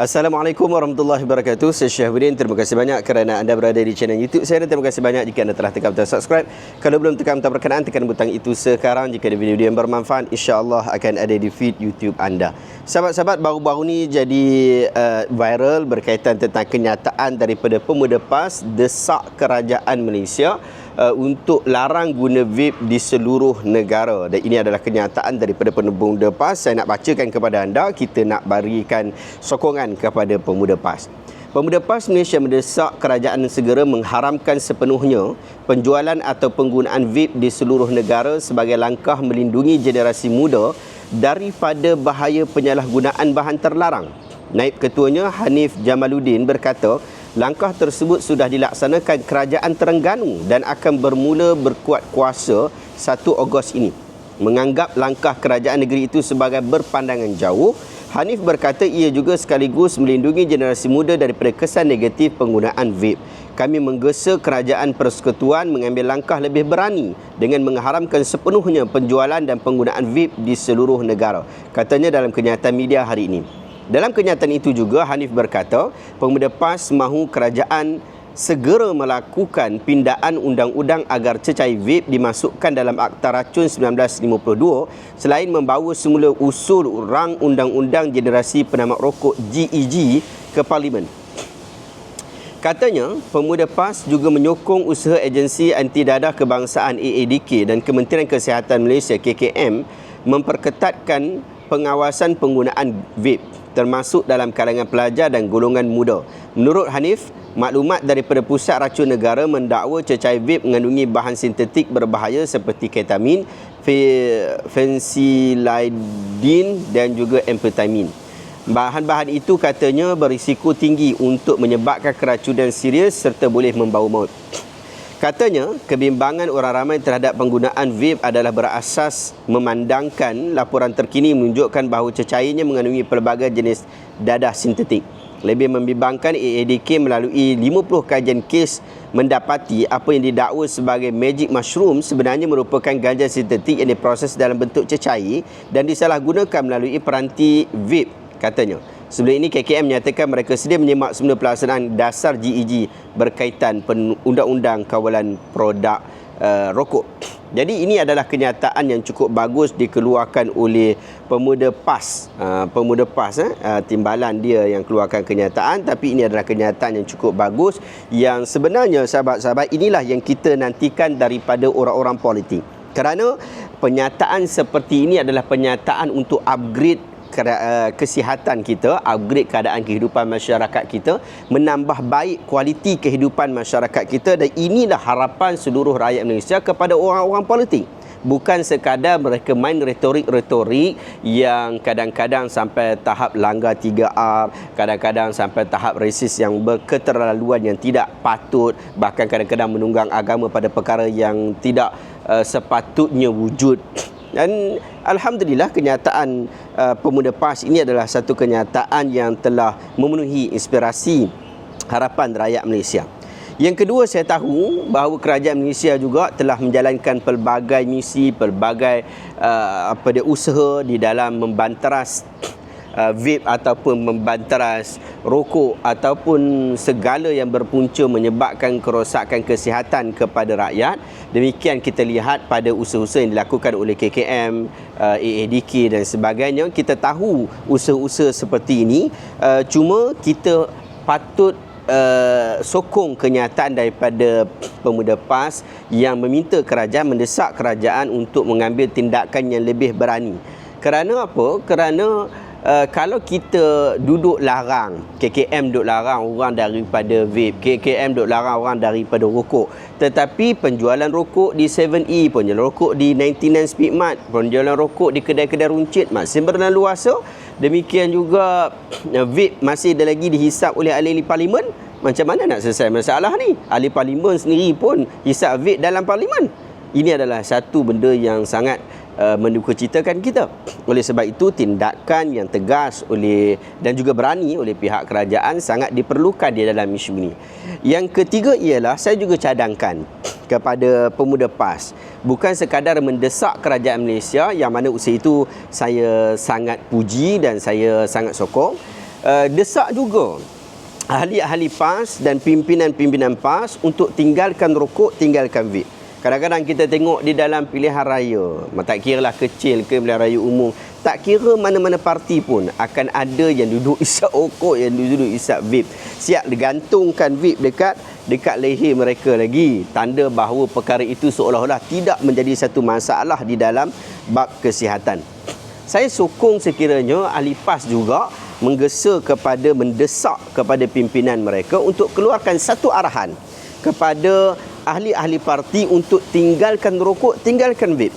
Assalamualaikum warahmatullahi wabarakatuh. Saya Syahbudin. Terima kasih banyak kerana anda berada di channel YouTube saya dan terima kasih banyak jika anda telah tekan butang subscribe. Kalau belum tekan butang perkenaan, tekan butang itu sekarang. Jika ada video-video yang bermanfaat, insya-Allah akan ada di feed YouTube anda. Sahabat-sahabat, baru-baru ni jadi uh, viral berkaitan tentang kenyataan daripada pemuda PAS desak kerajaan Malaysia uh, untuk larang guna vape di seluruh negara. Dan ini adalah kenyataan daripada pemuda PAS saya nak bacakan kepada anda kita nak berikan sokongan kepada pemuda PAS Pemuda PAS Malaysia mendesak kerajaan segera mengharamkan sepenuhnya penjualan atau penggunaan vape di seluruh negara sebagai langkah melindungi generasi muda daripada bahaya penyalahgunaan bahan terlarang. Naib ketuanya Hanif Jamaluddin berkata, Langkah tersebut sudah dilaksanakan kerajaan Terengganu dan akan bermula berkuat kuasa 1 Ogos ini. Menganggap langkah kerajaan negeri itu sebagai berpandangan jauh, Hanif berkata ia juga sekaligus melindungi generasi muda daripada kesan negatif penggunaan vape. Kami menggesa kerajaan persekutuan mengambil langkah lebih berani dengan mengharamkan sepenuhnya penjualan dan penggunaan vape di seluruh negara. Katanya dalam kenyataan media hari ini. Dalam kenyataan itu juga Hanif berkata, pemuda PAS mahu kerajaan segera melakukan pindaan undang-undang agar cecair vape dimasukkan dalam Akta Racun 1952 selain membawa semula usul rang undang-undang generasi penamak rokok GEG ke parlimen. Katanya, pemuda PAS juga menyokong usaha agensi anti dadah kebangsaan AADK dan Kementerian Kesihatan Malaysia KKM memperketatkan pengawasan penggunaan vape termasuk dalam kalangan pelajar dan golongan muda. Menurut Hanif, maklumat daripada Pusat Racun Negara mendakwa cecair vape mengandungi bahan sintetik berbahaya seperti ketamin, fensilaidin dan juga amfetamin. Bahan-bahan itu katanya berisiko tinggi untuk menyebabkan keracunan serius serta boleh membawa maut. Katanya, kebimbangan orang ramai terhadap penggunaan vape adalah berasas memandangkan laporan terkini menunjukkan bahawa cecairnya mengandungi pelbagai jenis dadah sintetik. Lebih membimbangkan AADK melalui 50 kajian kes mendapati apa yang didakwa sebagai magic mushroom sebenarnya merupakan ganja sintetik yang diproses dalam bentuk cecair dan disalahgunakan melalui peranti vape katanya. Sebelum ini KKM menyatakan mereka sedia menyemak semula pelaksanaan dasar GEG berkaitan undang-undang kawalan produk uh, rokok. Jadi ini adalah kenyataan yang cukup bagus dikeluarkan oleh pemuda PAS. Uh, pemuda PAS eh, uh, timbalan dia yang keluarkan kenyataan tapi ini adalah kenyataan yang cukup bagus yang sebenarnya sahabat-sahabat inilah yang kita nantikan daripada orang-orang politik. Kerana penyataan seperti ini adalah penyataan untuk upgrade kesihatan kita, upgrade keadaan kehidupan masyarakat kita, menambah baik kualiti kehidupan masyarakat kita dan inilah harapan seluruh rakyat Malaysia kepada orang-orang politik. Bukan sekadar mereka main retorik-retorik yang kadang-kadang sampai tahap langgar 3R, kadang-kadang sampai tahap resis yang berketerlaluan yang tidak patut, bahkan kadang-kadang menunggang agama pada perkara yang tidak uh, sepatutnya wujud dan alhamdulillah kenyataan uh, pemuda PAS ini adalah satu kenyataan yang telah memenuhi inspirasi harapan rakyat Malaysia. Yang kedua saya tahu bahawa kerajaan Malaysia juga telah menjalankan pelbagai misi, pelbagai uh, apa dia usaha di dalam membanteras uh, vape ataupun membanteras rokok ataupun segala yang berpunca menyebabkan kerosakan kesihatan kepada rakyat. Demikian kita lihat pada usaha-usaha yang dilakukan oleh KKM, uh, AADK dan sebagainya. Kita tahu usaha-usaha seperti ini uh, cuma kita patut Uh, sokong kenyataan daripada pemuda PAS yang meminta kerajaan mendesak kerajaan untuk mengambil tindakan yang lebih berani. Kerana apa? Kerana uh, kalau kita duduk larang KKM duduk larang orang daripada vape KKM duduk larang orang daripada rokok tetapi penjualan rokok di 7E penjualan rokok di 99 Speedmart penjualan rokok di kedai-kedai runcit masih berlaluasa demikian juga uh, vape masih ada lagi dihisap oleh ahli-ahli parlimen. Macam mana nak selesai masalah ni? Ahli parlimen sendiri pun hisap vape dalam parlimen. Ini adalah satu benda yang sangat uh, mendukacitakan kita. Oleh sebab itu tindakan yang tegas oleh dan juga berani oleh pihak kerajaan sangat diperlukan di dalam isu ini. Yang ketiga ialah saya juga cadangkan kepada pemuda PAS bukan sekadar mendesak kerajaan Malaysia yang mana usaha itu saya sangat puji dan saya sangat sokong uh, desak juga ahli-ahli PAS dan pimpinan-pimpinan PAS untuk tinggalkan rokok, tinggalkan vape. Kadang-kadang kita tengok di dalam pilihan raya, tak kira lah kecil ke pilihan raya umum, tak kira mana-mana parti pun akan ada yang duduk isap rokok, yang duduk isap vape. Siap digantungkan vape dekat dekat leher mereka lagi. Tanda bahawa perkara itu seolah-olah tidak menjadi satu masalah di dalam bab kesihatan. Saya sokong sekiranya ahli PAS juga menggesa kepada mendesak kepada pimpinan mereka untuk keluarkan satu arahan kepada ahli-ahli parti untuk tinggalkan rokok, tinggalkan vape.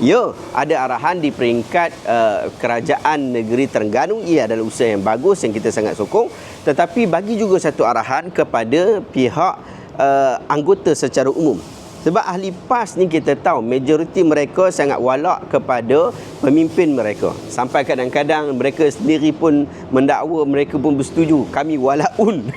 Ya, ada arahan di peringkat uh, kerajaan negeri Terengganu. Ia adalah usaha yang bagus yang kita sangat sokong. Tetapi bagi juga satu arahan kepada pihak uh, anggota secara umum. Sebab ahli PAS ni kita tahu majoriti mereka sangat walak kepada pemimpin mereka. Sampai kadang-kadang mereka sendiri pun mendakwa mereka pun bersetuju kami walaun.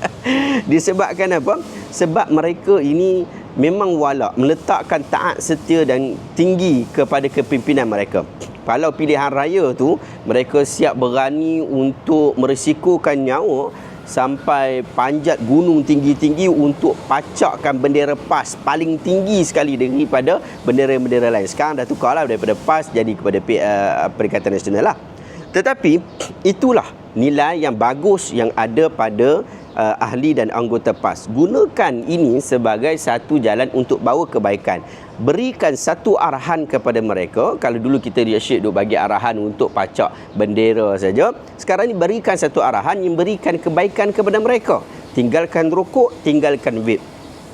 Disebabkan apa? Sebab mereka ini memang walak meletakkan taat setia dan tinggi kepada kepimpinan mereka. Kalau pilihan raya tu mereka siap berani untuk merisikokan nyawa sampai panjat gunung tinggi-tinggi untuk pacakkan bendera PAS paling tinggi sekali daripada bendera-bendera lain. Sekarang dah tukarlah daripada PAS jadi kepada uh, Perikatan Nasional lah. Tetapi itulah nilai yang bagus yang ada pada uh, ahli dan anggota PAS. Gunakan ini sebagai satu jalan untuk bawa kebaikan. Berikan satu arahan kepada mereka. Kalau dulu kita dia syek duk bagi arahan untuk pacak bendera saja sekarang ni berikan satu arahan yang berikan kebaikan kepada mereka. Tinggalkan rokok tinggalkan vape.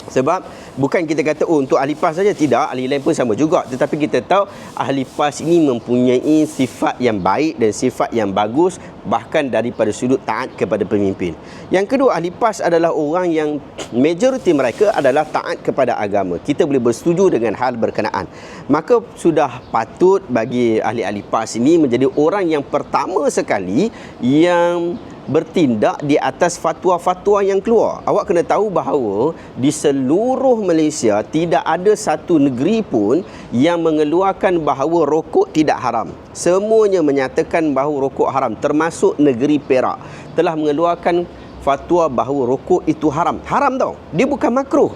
Sebab bukan kita kata oh untuk ahli PAS saja. Tidak ahli lain pun sama juga. Tetapi kita tahu ahli PAS ini mempunyai sifat yang baik dan sifat yang bagus bahkan daripada sudut taat kepada pemimpin. Yang kedua ahli PAS adalah orang yang majoriti mereka adalah taat kepada agama. Kita boleh bersetuju dengan hal berkenaan. Maka sudah patut bagi ahli-ahli PAS ini menjadi orang yang pertama sekali yang bertindak di atas fatwa-fatwa yang keluar. Awak kena tahu bahawa di seluruh Malaysia tidak ada satu negeri pun yang mengeluarkan bahawa rokok tidak haram. Semuanya menyatakan bahawa rokok haram termasuk negeri Perak telah mengeluarkan fatwa bahawa rokok itu haram. Haram tau. Dia bukan makruh.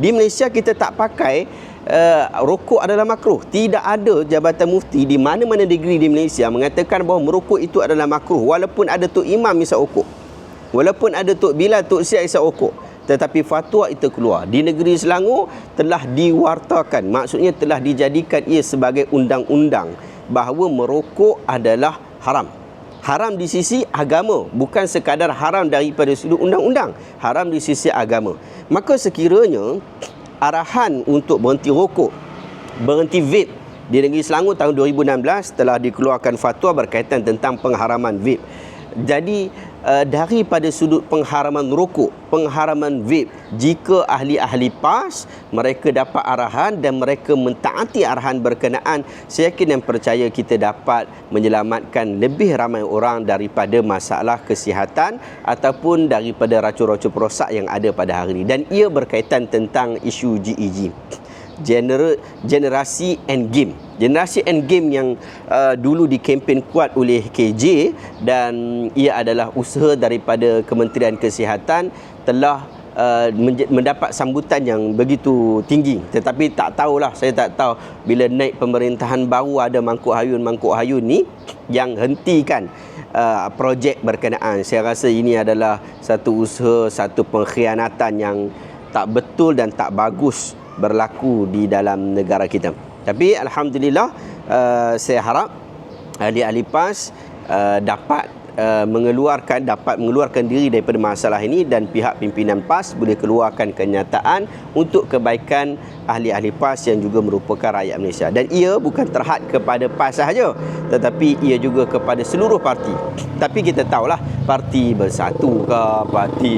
Di Malaysia kita tak pakai uh, rokok adalah makruh. Tidak ada jabatan mufti di mana-mana negeri di Malaysia mengatakan bahawa merokok itu adalah makruh walaupun ada tok imam isap rokok. Walaupun ada tok Bilal tok Siap isap rokok. Tetapi fatwa itu keluar di negeri Selangor telah diwartakan. Maksudnya telah dijadikan ia sebagai undang-undang bahawa merokok adalah haram. Haram di sisi agama, bukan sekadar haram daripada sudut undang-undang. Haram di sisi agama. Maka sekiranya arahan untuk berhenti rokok, berhenti vape di negeri Selangor tahun 2016 telah dikeluarkan fatwa berkaitan tentang pengharaman vape. Jadi uh, daripada sudut pengharaman rokok, pengharaman vape, jika ahli-ahli PAS mereka dapat arahan dan mereka mentaati arahan berkenaan, saya yakin dan percaya kita dapat menyelamatkan lebih ramai orang daripada masalah kesihatan ataupun daripada racun-racun perosak yang ada pada hari ini. Dan ia berkaitan tentang isu GEG. Gener- generasi endgame. Generasi endgame yang uh, dulu dikempen kuat oleh KJ dan ia adalah usaha daripada Kementerian Kesihatan telah uh, mendapat sambutan yang begitu tinggi. Tetapi tak tahulah saya tak tahu bila naik pemerintahan baru ada mangkuk hayun mangkuk hayun ni yang hentikan uh, projek berkenaan. Saya rasa ini adalah satu usaha satu pengkhianatan yang tak betul dan tak bagus berlaku di dalam negara kita. Tapi alhamdulillah uh, saya harap ahli-ahli PAS uh, dapat uh, mengeluarkan dapat mengeluarkan diri daripada masalah ini dan pihak pimpinan PAS boleh keluarkan kenyataan untuk kebaikan ahli-ahli PAS yang juga merupakan rakyat Malaysia. Dan ia bukan terhad kepada PAS sahaja tetapi ia juga kepada seluruh parti. Tapi kita tahulah parti bersatu ke parti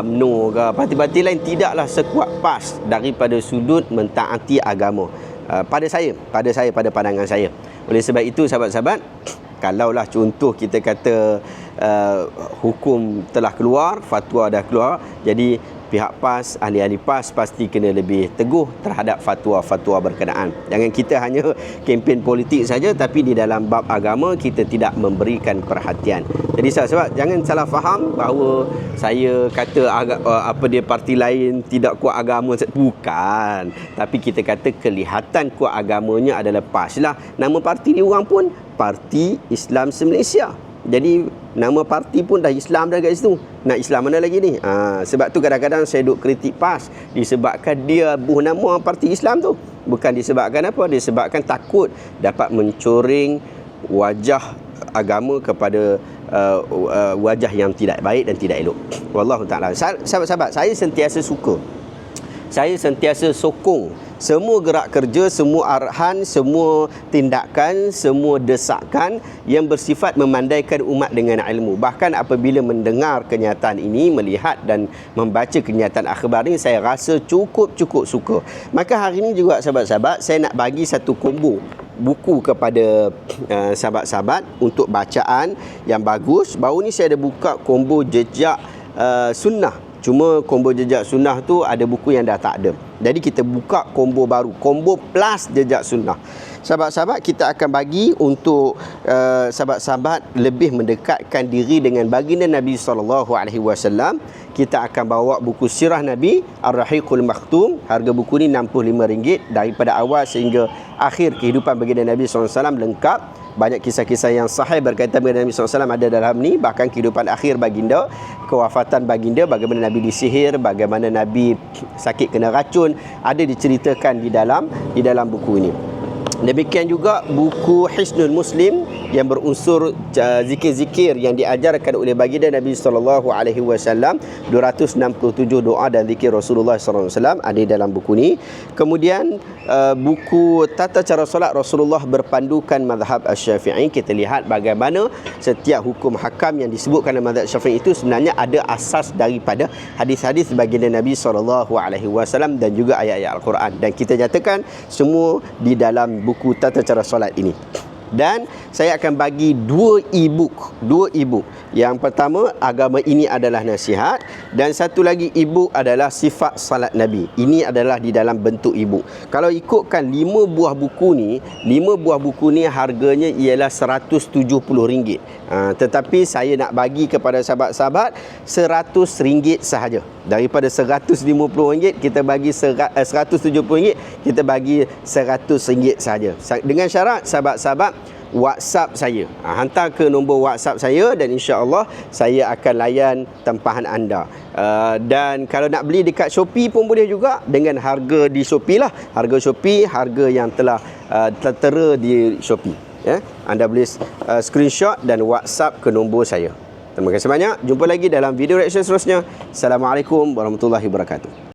UMNO ke parti-parti lain tidaklah sekuat PAS daripada sudut mentaati agama. Uh, pada saya, pada saya, pada pandangan saya. Oleh sebab itu, sahabat-sahabat, kalaulah contoh kita kata uh, hukum telah keluar, fatwa dah keluar, jadi pihak PAS, ahli-ahli PAS pasti kena lebih teguh terhadap fatwa-fatwa berkenaan. Jangan kita hanya kempen politik saja tapi di dalam bab agama kita tidak memberikan perhatian. Jadi sebab jangan salah faham bahawa saya kata uh, apa dia parti lain tidak kuat agama bukan. Tapi kita kata kelihatan kuat agamanya adalah PAS lah. Nama parti dia orang pun Parti Islam Malaysia. Jadi nama parti pun dah Islam dah kat situ. Nak Islam mana lagi ni? Ha, sebab tu kadang-kadang saya duk kritik PAS disebabkan dia buh nama parti Islam tu. Bukan disebabkan apa? Disebabkan takut dapat mencoreng wajah agama kepada uh, uh, wajah yang tidak baik dan tidak elok. Wallahu taala. Sahabat-sahabat, saya sentiasa suka. Saya sentiasa sokong semua gerak kerja, semua arahan, semua tindakan, semua desakan yang bersifat memandaikan umat dengan ilmu. Bahkan apabila mendengar kenyataan ini, melihat dan membaca kenyataan akhbar ini, saya rasa cukup-cukup suka. Maka hari ini juga sahabat-sahabat, saya nak bagi satu combo buku kepada uh, sahabat-sahabat untuk bacaan yang bagus. Baru ni saya ada buka combo jejak uh, sunnah. Cuma combo jejak sunnah tu ada buku yang dah tak ada. Jadi kita buka combo baru, combo plus jejak sunnah. Sahabat-sahabat kita akan bagi untuk uh, sahabat-sahabat lebih mendekatkan diri dengan baginda Nabi sallallahu alaihi wasallam. Kita akan bawa buku sirah Nabi Ar-Rahiqul Maktum. Harga buku ni RM65 daripada awal sehingga akhir kehidupan baginda Nabi sallallahu alaihi wasallam lengkap banyak kisah-kisah yang sahih berkaitan dengan Nabi SAW ada dalam ni. Bahkan kehidupan akhir baginda kewafatan baginda bagaimana Nabi disihir bagaimana Nabi sakit kena racun ada diceritakan di dalam di dalam buku ini Demikian juga buku Hisnul Muslim yang berunsur zikir-zikir yang diajarkan oleh baginda Nabi sallallahu alaihi wasallam. 267 doa dan zikir Rasulullah sallallahu alaihi wasallam ada dalam buku ini. Kemudian uh, buku tata cara solat Rasulullah berpandukan mazhab Asy-Syafi'i kita lihat bagaimana setiap hukum hakam yang disebutkan dalam mazhab Syafi'i itu sebenarnya ada asas daripada hadis-hadis baginda Nabi sallallahu alaihi wasallam dan juga ayat-ayat Al-Quran. Dan kita nyatakan semua di dalam buku buku tata cara solat ini. Dan saya akan bagi dua e-book, dua e-book. Yang pertama, agama ini adalah nasihat dan satu lagi e-book adalah sifat salat Nabi. Ini adalah di dalam bentuk e-book. Kalau ikutkan lima buah buku ni, lima buah buku ni harganya ialah RM170. Ha, tetapi saya nak bagi kepada sahabat-sahabat RM100 sahaja. Daripada RM150 kita bagi RM170, eh, kita bagi RM100 sahaja. Dengan syarat sahabat-sahabat WhatsApp saya. Ha, hantar ke nombor WhatsApp saya dan insya-Allah saya akan layan tempahan anda. Uh, dan kalau nak beli dekat Shopee pun boleh juga dengan harga di Shopee lah. Harga Shopee, harga yang telah uh, tertera di Shopee. Ya. Anda boleh uh, screenshot dan WhatsApp ke nombor saya. Terima kasih banyak. Jumpa lagi dalam video reaction seterusnya. Assalamualaikum warahmatullahi wabarakatuh.